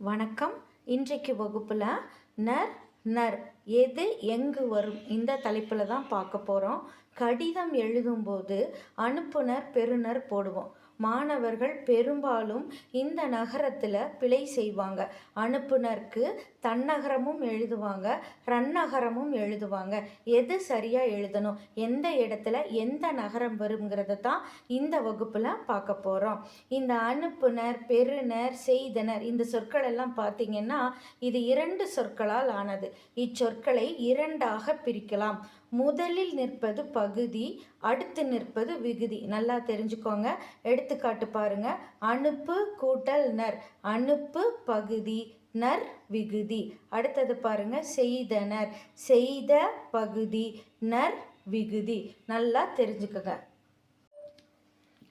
வணக்கம். இன்றைக்கு வகுப்பில் நர் நர் எது எங்கு வரும்? இந்த தலைப்பில் தான் பார்க்க போகிறோம் கடிதம் எழுதும்போது அனுப்புனர் பெறுநர் போடுவோம். மாணவர்கள் பெரும்பாலும் இந்த நகரத்தில் பிழை செய்வாங்க. அனுப்புனருக்கு தன்னகரமும் எழுதுவாங்க ரன்னகரமும் எழுதுவாங்க. எது சரியாக எழுதணும்? எந்த இடத்துல எந்த நகரம் வருங்கிறத தான் இந்த வகுப்பில் பார்க்க போகிறோம் இந்த அனுப்புனர் பெறுனர் செய்தனர் இந்த சொற்கள் எல்லாம் பார்த்தீங்கன்னா இது இரண்டு சொற்களால் ஆனது. இச்சொற்களை இரண்டாக பிரிக்கலாம். முதலில் நிற்பது பகுதி அடுத்து நிற்பது விகுதி. நல்லா தெரிஞ்சுக்கோங்க. எடுத்துக்காட்டு பாருங்க. அனுப்பு கூட்டல் நர். அனுப்பு பகுதி நர் விகுதி. அடுத்தது பாருங்க. செய்தனர் செய்த பகுதி நர் விகுதி. நல்லா தெரிஞ்சுக்கோங்க.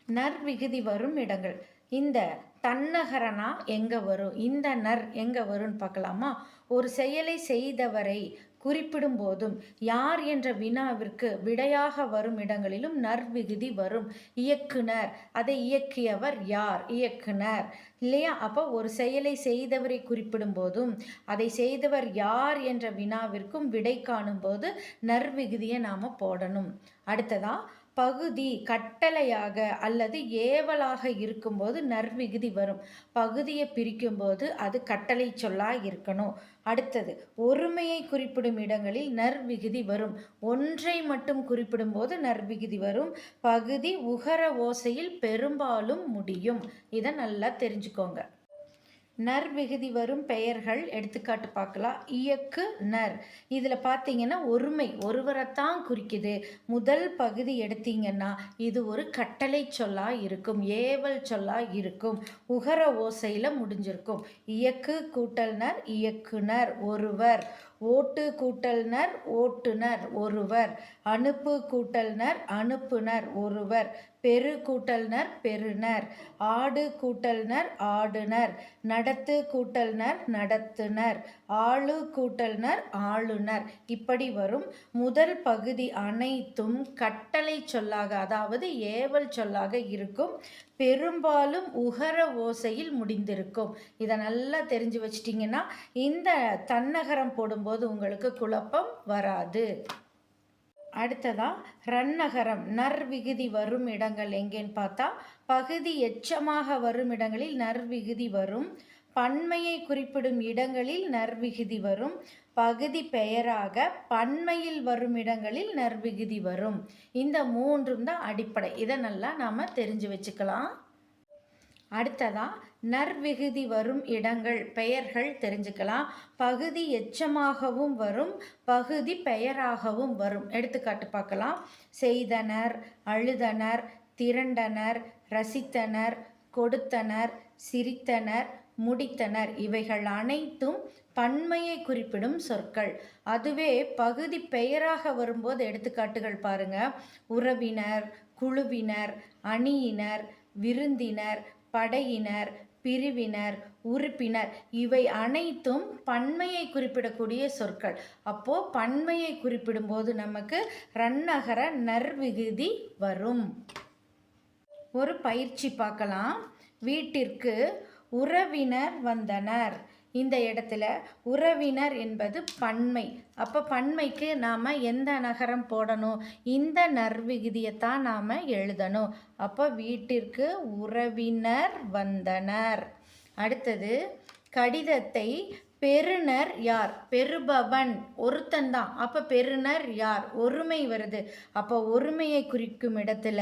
நர் விகுதி வரும் இடங்கள். இந்த தன்னகரனா எங்கே வரும்? இந்த நர் எங்கே வரும்னு பார்க்கலாமா? ஒரு செயலை செய்தவரை குறிப்பிடும் போதும் யார் என்ற வினாவிற்கு விடையாக வரும் இடங்களிலும் நர்விகுதி வரும். இயக்குனர். அதை இயக்கியவர் யார்? இயக்குனர். இல்லையா? அப்போ ஒரு செயலை செய்தவரை குறிப்பிடும் போதும் அதை செய்தவர் யார் என்ற வினாவிற்கும் விடை காணும் போது நர்விகுதியை நாம் போடணும். அடுத்ததா பகுதி கட்டளையாக அல்லது ஏவலாக இருக்கும்போது நர்விகுதி வரும். பகுதியை பிரிக்கும்போது அது கட்டளை சொல்லாக இருக்கணும். அடுத்தது ஒருமையை குறிப்பிடும் இடங்களில் நர்விகுதி வரும். ஒன்றை மட்டும் குறிப்பிடும் போது நர்விகுதி வரும். பகுதி உகர ஓசையில் பெரும்பாலும் முடியும். இதை நல்லா தெரிஞ்சுக்கோங்க. நர் விகுதி வரும் பெயர்கள் எடுத்துக்காட்டு பார்க்கலாம். இயக்கு நர். இதில் பார்த்தீங்கன்னா ஒருமை ஒருவரைத்தான் குறிக்குது. முதல் பகுதி எடுத்தீங்கன்னா இது ஒரு கட்டளை சொல்லாக இருக்கும் ஏவல் சொல்லா இருக்கும் உகர ஓசையில் முடிஞ்சிருக்கும். இயக்கு கூட்டல்னர் இயக்குனர் ஒருவர். ஓட்டு கூட்டல்னர் ஓட்டுனர் ஒருவர். அனுப்பு கூட்டல்னர் அனுப்புனர் ஒருவர். பெரு கூட்டல்னர் பெறுனர் ஆடு கூட்டல்னர் ஆடுனர் நடத்து கூட்டல்னர் நடத்துனர் ஆளு கூட்டல்னர் ஆளுனர் இப்படி வரும் முதல் பகுதி அனைத்தும் கட்டளை சொல்லாக அதாவது ஏவல் சொல்லாக இருக்கும். பெரும்பாலும் உகர ஓசையில் முடிந்திருக்கும். இதை நல்லா தெரிஞ்சு வச்சிட்டிங்கன்னா இந்த தன்னகரம் போடும்போது உங்களுக்கு குழப்பம் வராது. அடுத்ததாக ரன்னகரம் நர்விகுதி வரும் இடங்கள் எங்கேன்னு பார்த்தா பகுதி எச்சமாக வரும் இடங்களில் நர்விகுதி வரும் பன்மையை குறிப்பிடும் இடங்களில் நர்விகுதி வரும். பகுதி பெயராக பன்மையில் வரும் இடங்களில் நர்விகுதி வரும். இந்த மூன்றும் தான் அடிப்படை. இதை நல்லா நாம் தெரிஞ்சு வச்சுக்கலாம். அடுத்ததா நர்விகுதி வரும் இடங்கள் பெயர்கள் தெரிஞ்சுக்கலாம். பகுதி எச்சமாகவும் வரும் பகுதி பெயராகவும் வரும். எடுத்துக்காட்டு பார்க்கலாம். செய்தனர் அழுதனர் திரண்டனர் ரசித்தனர் கொடுத்தனர் சிரித்தனர் முடித்தனர். இவைகள் அனைத்தும் பன்மையை குறிப்பிடும் சொற்கள். அதுவே பகுதி பெயராக வரும்போது எடுத்துக்காட்டுகள் பாருங்க. உறவினர் குழுவினர் அணியினர் விருந்தினர் படையினர் பிரிவினர் உறுப்பினர். இவை அனைத்தும் பன்மையை குறிப்பிடக்கூடிய சொற்கள். அப்போ பன்மையை குறிப்பிடும்போது நமக்கு ரன்னகர நர்விகுதி வரும். ஒரு பயிற்சி பார்க்கலாம். வீட்டிற்கு உறவினர் வந்தனர். இந்த இடத்துல உறவினர் என்பது பன்மை. அப்போ பன்மைக்கு நாம் எந்த நகரம் போடணும்? இந்த நர்விகுதியைத்தான் நாம் எழுதணும். அப்போ வீட்டிற்கு உறவினர் வந்தனர். அடுத்தது கடிதத்தை பெறுநர் யார்? பெறுபவன். ஒருத்தன்தான் அப்போ பெறுநர் யார்? ஒருமை வருது. அப்போ ஒருமையை குறிக்கும் இடத்துல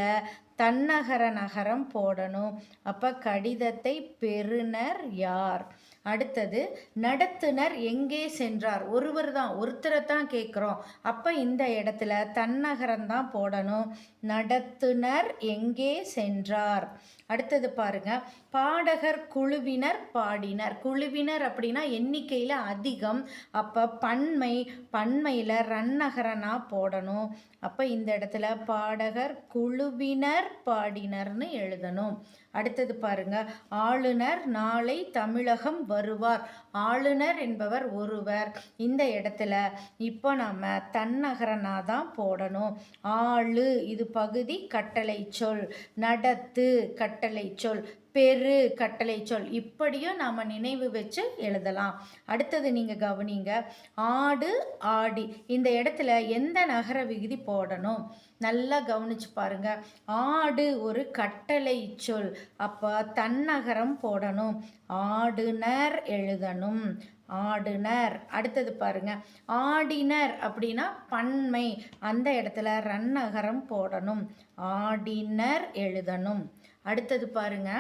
தன்னகர நகரம் போடணும். அப்போ கடிதத்தை பெறுநர் யார்? அடுத்தது நடத்துனர் எங்கே சென்றார்? ஒருவர் தான் ஒருத்தரை தான் கேட்குறோம். அப்போ இந்த இடத்துல தன்னகரம் தான் போடணும். நடத்துனர் எங்கே சென்றார்? அடுத்தது பாருங்க பாடகர் குழுவினர் பாடினர். குழுவினர் அப்படின்னா எண்ணிக்கையில் அதிகம். அப்போ பன்மை பன்மையில் ரன்னகரனா போடணும். அப்போ இந்த இடத்துல பாடகர் குழுவினர் பாடினர்னு எழுதணும். அடுத்தது பாருங்க. ஆளுநர் நாளை தமிழகம் வருவார். ஆளுநர் என்பவர் ஒருவர். இந்த இடத்துல இப்போ நம்ம தன்னகரனா தான் போடணும். ஆளு இது பகுதி கட்டளை சொல். நடத்து கட்டளை சொல். பெரு கட்டளை சொல். இப்படியும் நாம் நினைவு வச்சு எழுதலாம். அடுத்தது நீங்கள் கவனிங்க. ஆடு ஆடி. இந்த இடத்துல எந்த நகர விகுதி போடணும்? நல்லா கவனிச்சு பாருங்க. ஆடு ஒரு கட்டளை சொல். அப்போ தன்னகரம் போடணும். ஆடுனர் எழுதணும். ஆடுனர். அடுத்தது பாருங்க. ஆடினர் அப்படின்னா பன்மை. அந்த இடத்துல ரன்னகரம் போடணும். ஆடினர் எழுதணும். அடுத்தது பாருங்க.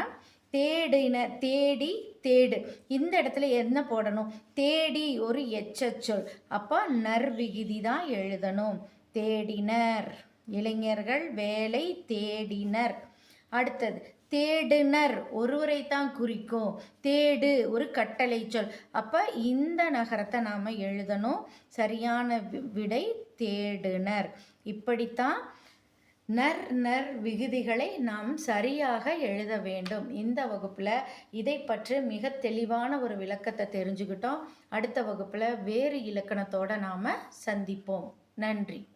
தேடின தேடி தேடு. இந்த இடத்துல என்ன போடணும்? தேடி ஒரு எச்சச்சொல். அப்போ நர்விகுதி தான் எழுதணும். தேடினர். இளைஞர்கள் வேலை தேடினர். அடுத்தது தேடுனர். ஒருவரை தான் குறிக்கும். தேடு ஒரு கட்டளை சொல். அப்போ இந்த நகரத்தை நாம் எழுதணும். சரியான விடை தேடுனர். இப்படித்தான் நர் நர் விகுதிகளை நாம் சரியாக எழுத வேண்டும். இந்த வகுப்பில் இதை பற்றி மிக தெளிவான ஒரு விளக்கத்தை தெரிஞ்சுக்கிட்டோம். அடுத்த வகுப்பில் வேறு இலக்கணத்தோடு நாம் சந்திப்போம். நன்றி.